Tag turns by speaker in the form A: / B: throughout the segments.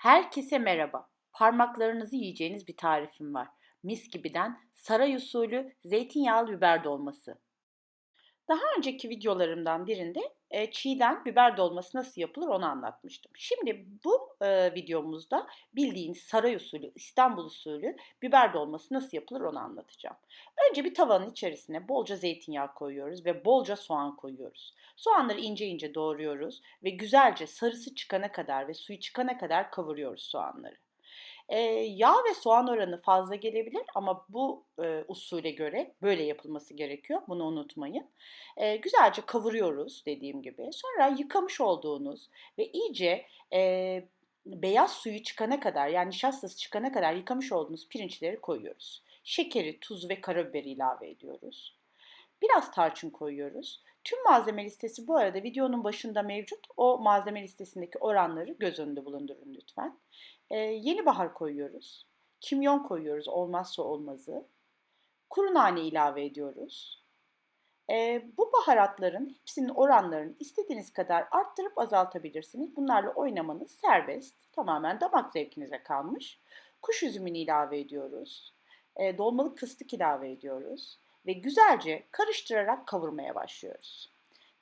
A: Herkese merhaba. Parmaklarınızı yiyeceğiniz bir tarifim var. Mis gibiden saray usulü zeytinyağlı biber dolması. Daha önceki videolarımdan birinde e, çiğden biber dolması nasıl yapılır onu anlatmıştım. Şimdi bu e, videomuzda bildiğiniz saray usulü, İstanbul usulü biber dolması nasıl yapılır onu anlatacağım. Önce bir tavanın içerisine bolca zeytinyağı koyuyoruz ve bolca soğan koyuyoruz. Soğanları ince ince doğruyoruz ve güzelce sarısı çıkana kadar ve suyu çıkana kadar kavuruyoruz soğanları. Yağ ve soğan oranı fazla gelebilir ama bu, eee, usule göre böyle yapılması gerekiyor. Bunu unutmayın. Eee, güzelce kavuruyoruz dediğim gibi. Sonra yıkamış olduğunuz ve iyice, eee, beyaz suyu çıkana kadar yani nişastası çıkana kadar yıkamış olduğunuz pirinçleri koyuyoruz. Şekeri, tuz ve karabiberi ilave ediyoruz. Biraz tarçın koyuyoruz. Tüm malzeme listesi bu arada videonun başında mevcut. O malzeme listesindeki oranları göz önünde bulundurun lütfen. Ee, yeni bahar koyuyoruz. Kimyon koyuyoruz olmazsa olmazı. Kuru nane ilave ediyoruz. Ee, bu baharatların hepsinin oranlarını istediğiniz kadar arttırıp azaltabilirsiniz. Bunlarla oynamanız serbest. Tamamen damak zevkinize kalmış. Kuş üzümünü ilave ediyoruz. Ee, dolmalık fıstık ilave ediyoruz ve güzelce karıştırarak kavurmaya başlıyoruz.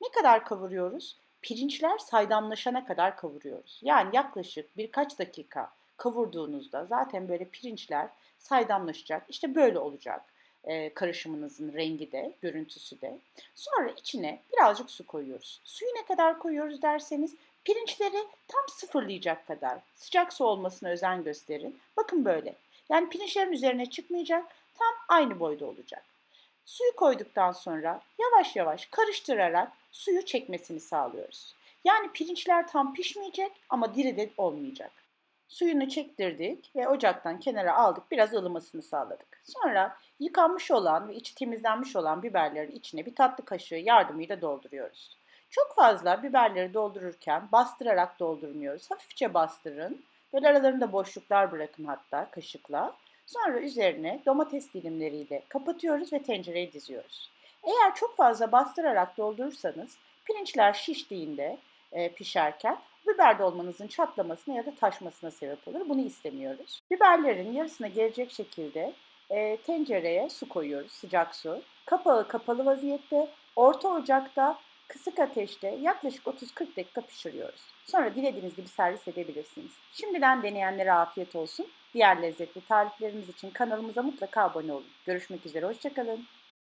A: Ne kadar kavuruyoruz? Pirinçler saydamlaşana kadar kavuruyoruz. Yani yaklaşık birkaç dakika kavurduğunuzda zaten böyle pirinçler saydamlaşacak. İşte böyle olacak e, karışımınızın rengi de, görüntüsü de. Sonra içine birazcık su koyuyoruz. Suyu ne kadar koyuyoruz derseniz pirinçleri tam sıfırlayacak kadar sıcak su olmasına özen gösterin. Bakın böyle. Yani pirinçlerin üzerine çıkmayacak, tam aynı boyda olacak. Suyu koyduktan sonra yavaş yavaş karıştırarak suyu çekmesini sağlıyoruz. Yani pirinçler tam pişmeyecek ama diri de olmayacak. Suyunu çektirdik ve ocaktan kenara aldık. Biraz ılımasını sağladık. Sonra yıkanmış olan ve içi temizlenmiş olan biberlerin içine bir tatlı kaşığı yardımıyla dolduruyoruz. Çok fazla biberleri doldururken bastırarak doldurmuyoruz. Hafifçe bastırın. Böyle aralarında boşluklar bırakın hatta kaşıkla. Sonra üzerine domates dilimleriyle kapatıyoruz ve tencereye diziyoruz. Eğer çok fazla bastırarak doldurursanız pirinçler şiştiğinde e, pişerken biber dolmanızın çatlamasına ya da taşmasına sebep olur. Bunu istemiyoruz. Biberlerin yarısına gelecek şekilde e, tencereye su koyuyoruz, sıcak su. Kapağı kapalı vaziyette, orta ocakta kısık ateşte yaklaşık 30-40 dakika pişiriyoruz. Sonra dilediğiniz gibi servis edebilirsiniz. Şimdiden deneyenlere afiyet olsun. Diğer lezzetli tariflerimiz için kanalımıza mutlaka abone olun. Görüşmek üzere, hoşçakalın.